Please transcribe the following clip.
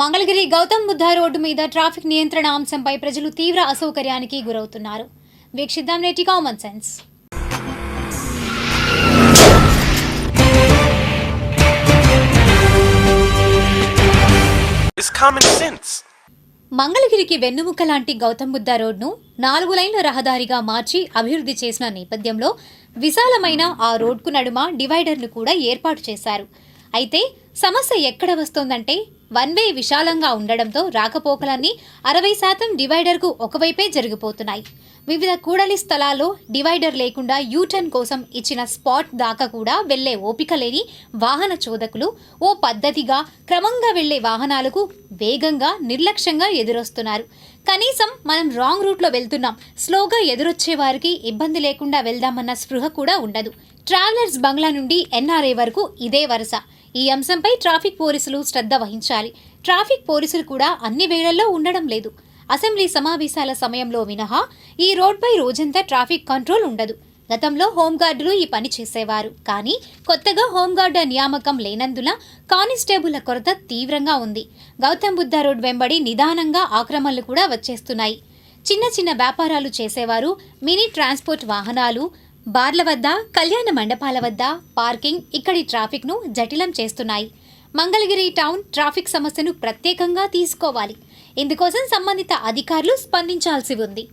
Mangalagiri Gautam Buddha road మీద traffic నియంత్రణ అంశంపై ప్రజలు తీవ్ర అసౌకర్యానికి గురవుతున్నారు. వీక్షిద్దాం నేటి కామన్ సెన్స్. మంగళగిరికి వెన్నుముక్క లాంటి గౌతమ్ బుద్ధ రోడ్ను నాలుగు లైన్ల రహదారిగా మార్చి అభివృద్ధి చేసిన నేపథ్యంలో విశాలమైన ఆ రోడ్కు నడుమ డివైడర్ను కూడా ఏర్పాటు చేశారు. అయితే సమస్య ఎక్కడ వస్తోందంటే వన్ వే విశాలంగా ఉండడంతో రాకపోకలన్నీ అరవై శాతం డివైడర్కు ఒకవైపే జరిగిపోతున్నాయి. వివిధ కూడలి స్థలాల్లో డివైడర్ లేకుండా యూటర్న్ కోసం ఇచ్చిన స్పాట్ దాకా కూడా వెళ్ళే ఓపిక లేని వాహన చోదకులు ఓ పద్ధతిగా క్రమంగా వెళ్ళే వాహనాలకు వేగంగా నిర్లక్ష్యంగా ఎదురొస్తున్నారు. కనీసం మనం రాంగ్ రూట్లో వెళ్తున్నాం స్లోగా ఎదురొచ్చే వారికి ఇబ్బంది లేకుండా వెళ్దామన్న స్పృహ కూడా ఉండదు. ట్రావెలర్స్ బంగ్లా నుండి ఎన్ఆర్ఏ వరకు ఇదే వరుస. ఈ అంశంపై ట్రాఫిక్ పోలీసులు శ్రద్ధ వహించాలి. ట్రాఫిక్ పోలీసులు కూడా అన్ని వేళల్లో ఉండడం లేదు. అసెంబ్లీ సమావేశాల సమయంలో మినహా ఈ రోడ్పై రోజంతా ట్రాఫిక్ కంట్రోల్ ఉండదు. గతంలో హోంగార్డులు ఈ పని చేసేవారు. కానీ కొత్తగా హోంగార్డు నియామకం లేనందున కానిస్టేబుళ్ళ కొరత తీవ్రంగా ఉంది. గౌతమ్ బుద్ధ రోడ్ వెంబడి నిదానంగా ఆక్రమణలు కూడా వచ్చేస్తున్నాయి. చిన్న చిన్న వ్యాపారాలు చేసేవారు మినీ ట్రాన్స్పోర్ట్ వాహనాలు బార్ల వద్ద కళ్యాణ మండపాల వద్ద పార్కింగ్ ఇక్కడి ట్రాఫిక్ను జటిలం చేస్తున్నాయి. మంగళగిరి టౌన్ ట్రాఫిక్ సమస్యను ప్రత్యేకంగా తీసుకోవాలి. ఇందుకోసం సంబంధిత అధికారులు స్పందించాల్సి ఉంది.